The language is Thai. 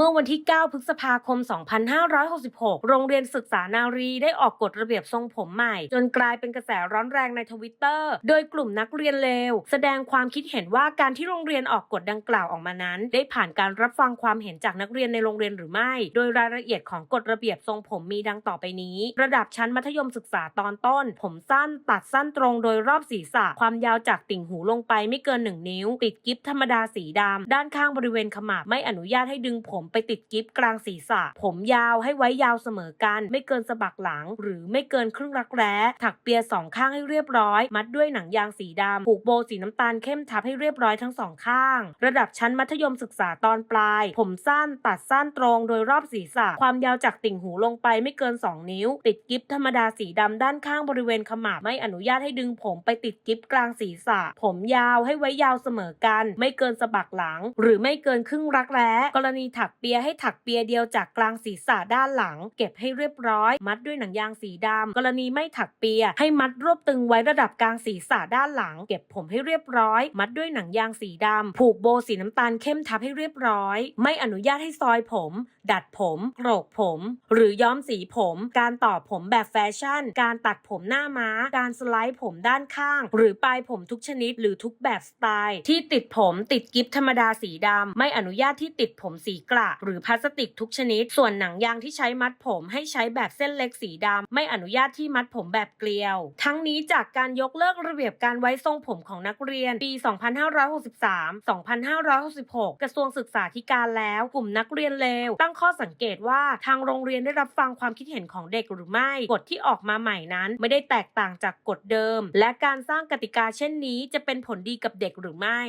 เมื่อวันที่ 9 พฤษภาคม 2566 โรงเรียนศึกษานารีได้ออกกฎระเบียบทรงผมใหม่ จนกลายเป็นกระแสร้อนแรงในทวิตเตอร์ โดยกลุ่มนักเรียนเลว แสดงความคิดเห็นว่าการที่โรงเรียนออกกฎดังกล่าวออกมานั้น ได้ผ่านการรับฟังความเห็นจากนักเรียนในโรงเรียนหรือไม่ โดยรายละเอียดของกฎระเบียบทรงผมมีดังต่อไปนี้ ระดับชั้นมัธยมศึกษาตอนต้น ผมสั้นตัดสั้นตรงโดยรอบศีรษะ ความยาวจากติ่งหูลงไปไม่เกิน 1 นิ้ว ติดกิฟธรรมดาสีดำด้านข้างบริเวณขมับไม่อนุญาตให้ดึงผมไปติดกิฟกลางศีรษะ ผมยาวให้ไว้ยาวเสมอกัน ไม่เกินสะบักหลัง หรือไม่เกินครึ่งรักแร้ ถักเปียสองข้างให้เรียบร้อย มัดด้วยหนังยางสีดำผูกโบสีน้ำตาลเข้มทับให้เรียบร้อยทั้งสองข้าง ระดับชั้นมัธยมศึกษาตอนปลาย ผมสั้นตัดสั้นตรงโดยรอบศีรษะ ความยาวจากติ่งหูลงไปไม่เกิน 2 นิ้ว ติดกิฟธรรมดาสีดำด้านข้างบริเวณขมับไม่อนุญาตให้ดึงผมไปติดกิฟกลางศีรษะ ผมยาวให้ไว้ยาวเสมอกัน ไม่เกินสะบักหลัง หรือไม่เกินครึ่งรักแร้ กรณีถักเปียให้ถักเปียเดียวจากกลางศีรษะด้านหลัง เก็บให้เรียบร้อย มัดด้วยหนังยางสีดำกรณีไม่ถักเปีย ให้มัดรวบตึงไว้ระดับกลางศีรษะด้านหลัง เก็บผมให้เรียบร้อย มัดด้วยหนังยางสีดำผูกโบสีน้ำตาลเข้มทับให้เรียบร้อย ไม่อนุญาตให้ซอยผม ดัดผมโกรกผม หรือย้อมสีผม การต่อผมแบบแฟชั่น การตัดผมหน้าม้า การสไลด์ผมด้านข้าง หรือปลายผมทุกชนิดหรือทุกแบบสไตล์ ที่ติดผมติดกิฟธรรมดาสีดำไม่อนุญาตที่ติดผมสีกระหรือพลาสติกทุกชนิด ส่วนหนังยางที่ใช้มัดผมให้ใช้แบบเส้นเล็กสีดำไม่อนุญาตที่มัดผมแบบเกลียว ทั้งนี้จากการยกเลิกระเบียบการไว้ทรงผมของนักเรียนปี 2563 2566 กระทรวงศึกษาธิการแล้วกลุ่มนักเรียนเลว ตั้งข้อสังเกตว่าทางโรงเรียนได้รับฟังความคิดเห็นของเด็กหรือไม่ กฎที่ออกมาใหม่นั้น ไม่ได้แตกต่างจากกฎเดิม และการสร้างกติกาเช่นนี้จะเป็นผลดีกับเด็กหรือไม่